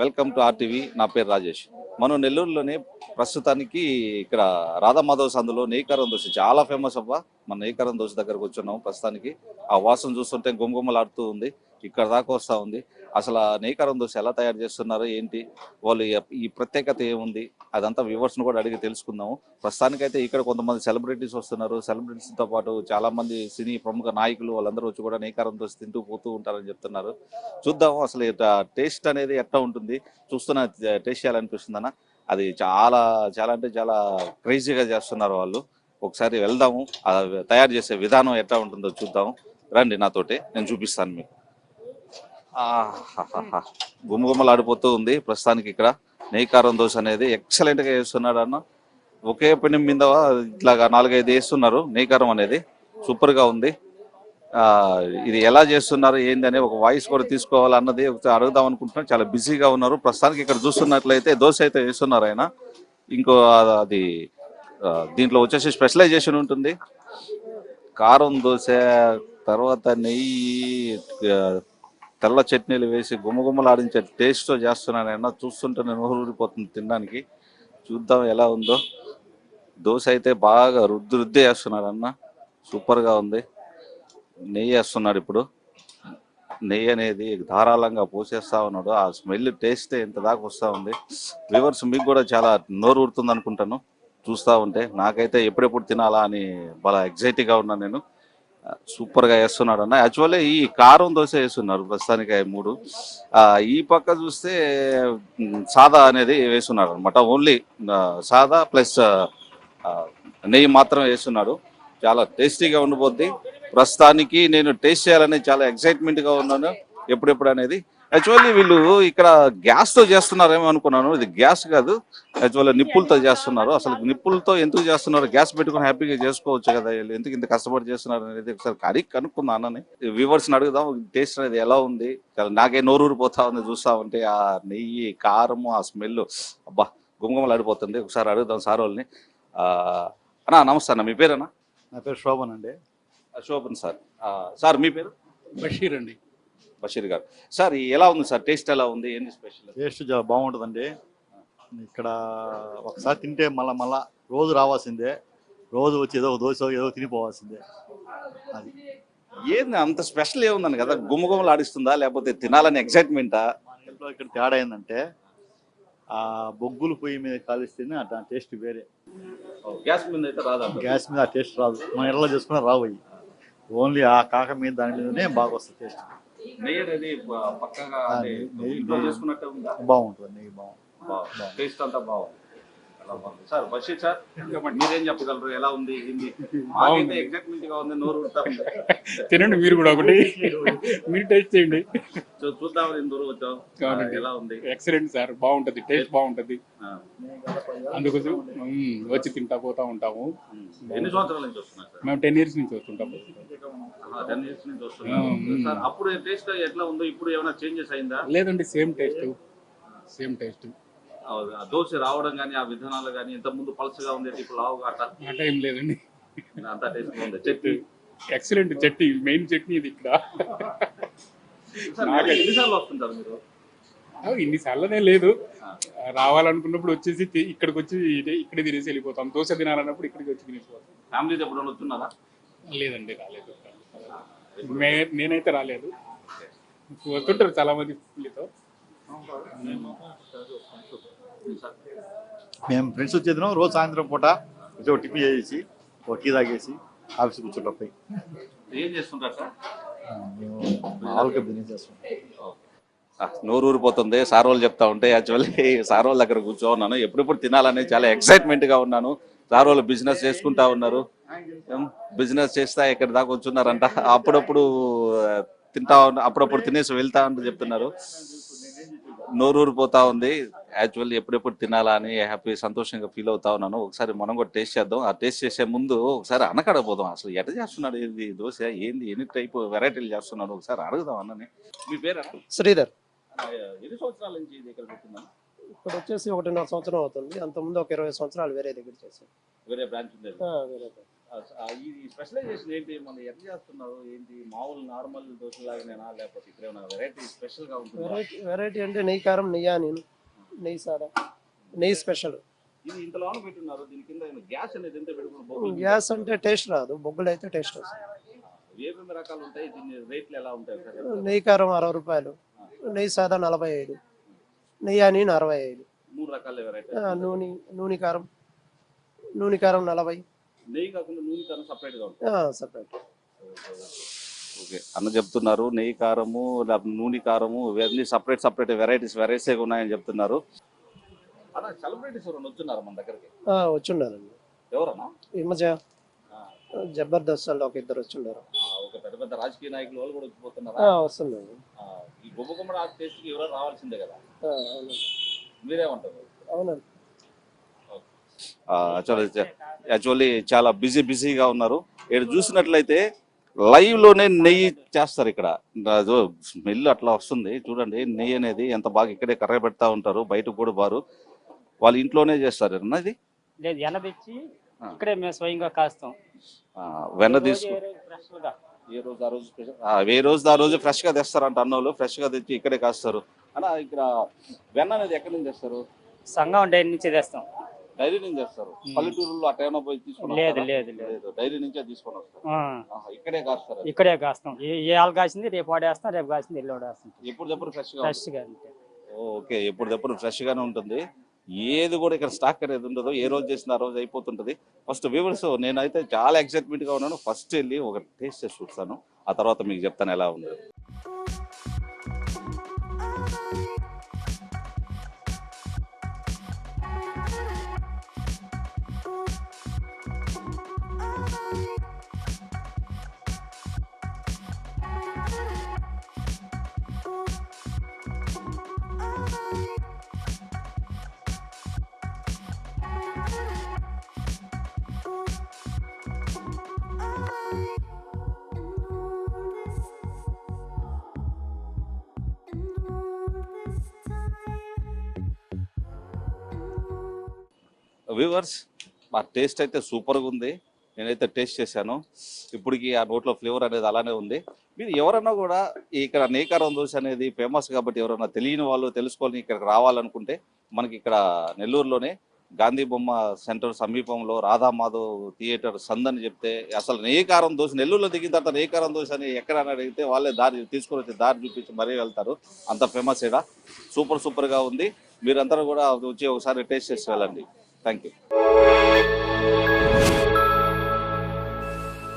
Welcome to RTV. నా పేరు రాజేష్. మనం నెల్లూరులోనే ప్రస్తుతానికి ఇక్కడ రాధామాధవ్ సందులో నెయ్యకారం దోశ చాలా ఫేమస్ అవ్వ మన నెయ్యకారం దోశ దగ్గరకు వచ్చున్నాం ప్రస్తుతానికి. ఆ వాసన చూస్తుంటే గుమగుమలాడుతూ ఉంది. ఇక్కడ దాకా వస్తూ ఉంది. అసలు ఆ నెయ్యకారం దోశ ఎలా తయారు చేస్తున్నారు ఏంటి వాళ్ళు ఈ- ప్రత్యేకత ఏముంది అదంతా వ్యూవర్స్ని కూడా అడిగి తెలుసుకుందాము. ప్రస్తుతానికైతే ఇక్కడ కొంతమంది సెలబ్రిటీస్ వస్తున్నారు. సెలబ్రిటీస్తో పాటు చాలామంది సినీ ప్రముఖ నాయకులు వాళ్ళందరూ వచ్చి కూడా నేకారం దోశ తింటూ పోతూ ఉంటారని చెప్తున్నారు. చూద్దాము అసలు టేస్ట్ అనేది ఎట్లా ఉంటుంది? చూస్తున్న టేస్ట్ చేయాలనిపిస్తుంది అన్న. అది చాలా చాలా అంటే చాలా క్రేజీగా చేస్తున్నారు వాళ్ళు. ఒకసారి వెళ్దాము. తయారు చేసే విధానం ఎట్లా ఉంటుందో చూద్దాము. రండి నాతోటి నేను చూపిస్తాను మీకు. గుమగుమలాడిపోతూ ఉంది ప్రస్తుతానికి ఇక్కడ. నెయ్యకారం దోశ అనేది ఎక్సలెంట్గా చేస్తున్నాడు అన్న. ఒకే పెనం మీద ఇట్లాగా నాలుగైదు వేస్తున్నారు నెయ్యకారం అనేది. సూపర్గా ఉంది ఇది ఎలా చేస్తున్నారు ఏంది ఒక వాయిస్ కూడా తీసుకోవాలన్నది అడుగుదాం అనుకుంటున్నాను. చాలా బిజీగా ఉన్నారు. ప్రస్తుతానికి ఇక్కడ చూస్తున్నట్లయితే దోశ అయితే వేస్తున్నారు ఆయన. ఇంకో అది దీంట్లో వచ్చేసి స్పెషలైజేషన్ ఉంటుంది. కారం దోశ తర్వాత నెయ్యి తెల్ల చట్నీలు వేసి గుమగుమలాడించే టేస్ట్తో చేస్తున్నానైనా చూస్తుంటే నోరు ఊరిపోతుంది తినడానికి. చూద్దాం ఎలా ఉందో. దోశ అయితే బాగా రుద్ది రుద్ది వేస్తున్నాడు అన్న సూపర్గా ఉంది. నెయ్యి వేస్తున్నాడు ఇప్పుడు. నెయ్యి అనేది ధారాళంగా పోసేస్తా ఉన్నాడు. ఆ స్మెల్ టేస్ట్ ఇంత దాకా వస్తూ ఉంది. వ్యూవర్స్ మీకు కూడా చాలా నోరు ఊరుతుంది అనుకుంటాను. చూస్తూ ఉంటే నాకైతే ఎప్పుడెప్పుడు తినాలా అని బాగా ఎగ్జైటీగా ఉన్నాను నేను. సూపర్గా వేస్తున్నాడు అన్న. యాక్చువల్లీ ఈ కారం దోశ వేస్తున్నారు ప్రస్తుతానికి మూడు. ఈ పక్క చూస్తే సాదా అనేది వేస్తున్నారు అనమాట ఓన్లీ సాదా ప్లస్ నెయ్యి మాత్రం వేస్తున్నాడు. చాలా టేస్టీగా ఉండిపోద్ది. ప్రస్తుతానికి నేను టేస్ట్ చేయాలని చాలా ఎక్సైట్మెంట్గా ఉన్నాను. ఎప్పుడెప్పుడు అనేది యాక్చువల్లీ వీళ్ళు ఇక్కడ గ్యాస్తో చేస్తున్నారేమో అనుకున్నాను. ఇది గ్యాస్ కాదు. యాక్చువల్లీ నిప్పులతో చేస్తున్నారు. అసలు నిప్పులతో ఎందుకు చేస్తున్నారు? గ్యాస్ పెట్టుకుని హ్యాపీగా చేసుకోవచ్చు కదా వీళ్ళు. ఎందుకు ఇంత కష్టపడి చేస్తున్నారు అనేది ఒకసారి కడిగి కనుక్కున్నాను అని వ్యూవర్స్ అనేది టేస్ట్ అనేది ఎలా ఉంది? నాకే నోరూరు పోతా ఉంది చూస్తా ఉంటే. ఆ నెయ్యి కారము ఆ స్మెల్ అబ్బా గుమగుమలాడిపోతుంది. ఒకసారి అడుగుదాం సార్ వాళ్ళని. అన్నా నమస్తే అన్న. మీ పేరేనా నా పేరు శోభన్ అండి. శోభన్ సార్. సార్ మీ పేరు? బషీర్ అండి. బషీర్ గారు. సార్ ఎలా ఉంది సార్? టేస్ట్ ఎలా ఉంది? ఏంటి స్పెషల్? టేస్ట్ చాలా బాగుంటుందండి. ఇక్కడ ఒకసారి తింటే మళ్ళా మళ్ళా రోజు రావాల్సిందే. రోజు వచ్చి ఏదో దోశ ఏదో తినిపోవాల్సిందే అది. ఏంది అంత స్పెషల్ ఏముందని కదా? గుమ్మగుమ్మలు ఆడిస్తుందా? లేకపోతే తినాలని ఎక్సైట్మెంటా ఇంట్లో ఇక్కడ తేడా ఏంటంటే ఆ బొగ్గులు పొయ్యి మీద కాలిస్తేనే ఆ టేస్ట్ వేరే. గ్యాస్ మీద అయితే రాదా? గ్యాస్ మీద ఆ టేస్ట్ రాదు. మనం ఎలా చేసుకున్నా రావు ఓన్లీ ఆ కాక మీద దాని మీదనే బాగా వస్తుంది టేస్ట్. నెయ్యి పక్కగా ఇంట్లో చేసుకున్నట్టే ఉందా? బాగుంటుంది నెయ్యి బాగుంటుంది. టేస్ట్ అంతా బాగుంది. సార్ బషీర్ సార్ మీరేం చెప్పగలరు? ఎలా ఉంది ఏంది? మాకైతే ఎగ్జైట్మెంట్గా ఉంది నోరు తినండి మీరు కూడా ఒకటి. మీరు టేస్ట్ చేయండి. చూద్దాం దూరం వచ్చాం. ఎలా ఉంది? Excellent sir. బాగుంటది. టేస్ట్ బాగుంటది. అందుకోసం వచ్చి తింటా పోతా ఉంటాము. ఎన్ని సంవత్సరాల నుంచి వస్తున్నారు సార్? మేము టెన్ ఇయర్స్ నుంచి వస్తుంటాము సార్ అప్పుడు టేస్ట్ ఎట్లా ఉందో ఇప్పుడు ఏమైనా చేంజెస్ అయిందా? లేదండి same taste same taste dosa రావడం కానీ ఆ విధానాలు కానీ ఇంత ముందు పల్సగా ఉంది ఇప్పుడు లావుగా అట్లా ఏం లేదండి. అంతా taste chutney? Excellent chutney main chutney ఇది ఇక్కడ. ఎన్నిసార్లు వస్తుంటారు మీరు? ఇన్నిసార్లనే లేదు. రావాలనుకున్నప్పుడు వచ్చేసి ఇక్కడికి వచ్చి ఇక్కడే తినేసి వెళ్ళిపోతాం. దోశ తినాలన్నప్పుడు ఇక్కడికి వచ్చి తినేసిపోతాం ఫ్యామిలీతో ఎప్పుడైనా వస్తున్నారా? లేదండి రాలేదు. మే- నేనైతే రాలేదు. వస్తుంటారు చాలా మంది ఫ్యామిలీతో మేము ఫ్రెండ్స్ వచ్చేదినాం రోజు సాయంత్రం పూట ఒక టిఫిన్ చేసి ఒక టీ తాగేసి ఆఫీస్కి కూర్చుంటాం పోయి. ఏం చేస్తుంటారు సార్? మేము మామూలుగా బిజినెస్ నోరు ఊరిపోతుంది సార్ వాళ్ళు చెప్తా ఉంటే యాక్చువల్లీ సార్ వాళ్ళ దగ్గర కూర్చో ఉన్నాను. ఎప్పుడెప్పుడు తినాలని చాలా ఎక్సైట్మెంట్గా ఉన్నాను. సార్ వాళ్ళు బిజినెస్ చేసుకుంటా ఉన్నారు. బిజినెస్ చేస్తా ఇక్కడ దాకా వచ్చున్నారంట. అప్పుడప్పుడు తింటా అప్పుడప్పుడు తినేసి వెళ్తా అని చెప్తున్నారు. నోరు ఊరిపోతా ఉంది. యాక్చువల్లీ ఎప్పుడెప్పుడు తినాలా అని హ్యాపీ సంతోషంగా ఫీల్ అవుతా ఉన్నాను. ఒకసారి మనం కూడా టేస్ట్ చేద్దాం. ఆ టేస్ట్ చేసే ముందు ఒకసారి అనకడ పోదాం. అసలు ఎట చేస్తున్నాడు ఇది? దోశ ఏంది? ఎన్ని టైప్ వెరైటీలు చేస్తున్నాడు? ఒకసారి అడుగుదాం అన్నని. మీ పేరు? శ్రీధర్. ఎన్ని సంవత్సరాల నుంచి ఇది ఇక్కడ పెట్టున్నాను ఇప్పుడు వచ్చేసి ఒకటిన్నర సంవత్సరం అవుతుంది. అంతకుముందు ఒక ఇరవై సంవత్సరాలు వేరే దగ్గర చేశాను వేరే బ్రాంచ్ వేరే దగ్గర. ఈ స్పెషలైజేషన్ ఏంటి? మన ఎట్లా చేస్తున్నారు? ఏంటి? మామూలు నార్మల్ దోశలాగానేనా? లేకపోతే ఇక్కడ ఏమైనా వెరైటీ స్పెషల్గా ఉంటుంది? వెరైటీ వెరైటీ అంటే నెయ్యి కారం నెయ్యి నేను? నెయ్యి సాదా నెయ్యి స్పెషల్ ఇది ఇంతలోనే పెట్టున్నారు. దీని కింద గ్యాస్ అనేది ఎంత పెట్టుకుని బొగ్గులు గ్యాస్ అంటే టేస్ట్ రాదు. బొగ్గులు అయితే టేస్ట్ వస్తుంది ఏమేమి రకాలు ఉంటాయి? దీని రేట్లు ఎలా ఉంటాయి సార్ నెయ్యి కారం అరవై రూపాయలు. నెయ్యి సాదా నలభై ఐదు. నెయ్యి అని అరవై ఐదు. మూడు రకాల వెరైటీ నూనె నూనె కారం. నూనె కారం నలభై. నెయ్యి కాకుండా నూనె కారం సపరేట్గా ఉంటుంది. Separate okay. అన్న చెప్తున్నారు నెయ్యి కారము లేకపోతే నూనె కారము ఇవన్నీ సపరేట్ సపరేట్ వెరైటీస్ వెరైటీస్ ఉన్నాయని చెప్తున్నారు. అన్న సెలబ్రిటీస్ ఎవరైనా వచ్చున్నారు మన దగ్గరికి? వచ్చున్నారండి. ఎవరన్నా? ఈ మధ్య జబర్దస్త్ వాళ్ళు ఒక ఇద్దరు వచ్చున్నారు. ఆ, ఒక పెద్ద పెద్ద రాజకీయ నాయకులు వాళ్ళు కూడా ఆ, వచ్చిపోతున్నారా వస్తున్నారు ఆ, ఈ ఎవరో రావాల్సిందే కదా. మీరేమంటారు? అవునండి. యాక్చువల్లీ యాక్చువల్లీ చాలా బిజీ బిజీగా ఉన్నారు. ఇక్కడ చూసినట్లయితే లైవ్లోనే నెయ్యి చేస్తారు ఇక్కడ. స్మెల్ అట్లా వస్తుంది. చూడండి నెయ్యి అనేది ఎంత బాగా ఇక్కడే కర్ర పెడతా ఉంటారు బయటకు కూడా బారు వాళ్ళ ఇంట్లోనే చేస్తారు ఇది? లేదు ఆ. ఇక్కడే మేము స్వయంగా కాస్తాం. వెన్న రోజు తీసుకు ఏ రోజు ఆ రోజు fresh- ఆ, ఏ రోజు ఆ రోజు ఫ్రెష్గా తెస్తారంట అన్నోళ్ళు. ఫ్రెష్గా తెచ్చి ఇక్కడే కాస్తారు. అన్న ఇక్కడ వెన్న అనేది ఎక్కడి నుంచి తెస్తారు? సంఘం డైరీ నుంచి తెస్తాం. డైరీ నుంచి తెస్తారు. ఉమ్. పల్లెటూరులో ఏమైనా పోయి తీసుకొని లేదు? లేదు డైరీ నుంచే తీసుకొని వస్తారు. ఇక్కడే కాస్తారు. ఇక్కడే కాస్తాం. ఆలు కాసింది రేపు వాడేస్తాం రేపు కాసింది ఎల్లు వాడేస్తాం ఎప్పుడు ఫ్రెష్గా ఫ్రెష్గా ఓకే ఎప్పుడు ఫ్రెష్ గానే ఉంటుంది. ఏది కూడా ఇక్కడ స్టాక్ అనేది ఉండదు. ఏ రోజు చేసిన ఆ రోజు అయిపోతుంటది. ఫస్ట్ వ్యూవర్స్ నేనైతే చాలా ఎక్సైట్మెంట్గా ఉన్నాను. ఫస్ట్ వెళ్ళి ఒక టేస్ట్ చేసి చూస్తాను. ఆ తర్వాత మీకు చెప్తాను ఎలా ఉంది. వ్యూవర్స్ ఆ టేస్ట్ అయితే సూపర్గా ఉంది. నేనైతే టేస్ట్ చేశాను. ఇప్పటికి ఆ నోట్లో ఫ్లేవర్ అనేది అలానే ఉంది. మీరు ఎవరన్నా కూడా ఇక్కడ నేకారం దోశ అనేది ఫేమస్ కాబట్టి ఎవరన్నా తెలియని వాళ్ళు తెలుసుకొని ఇక్కడికి రావాలనుకుంటే మనకి ఇక్కడ నెల్లూరులోనే గాంధీ బొమ్మ సెంటర్ సమీపంలో రాధామాధవ్ థియేటర్ సంద్ అని చెప్తే అసలు నేకారం దోశ నెల్లూరులో దిగిన తర్వాత నేకారం దోశ అని ఎక్కడైనా అడిగితే వాళ్ళే దారి తీసుకొని వచ్చి దారి చూపించి మరీ వెళ్తారు. అంత ఫేమస్ ఇక్కడ సూపర్ సూపర్గా ఉంది. మీరందరూ కూడా వచ్చి ఒకసారి టేస్ట్ చేసి వెళ్ళండి. Thank you.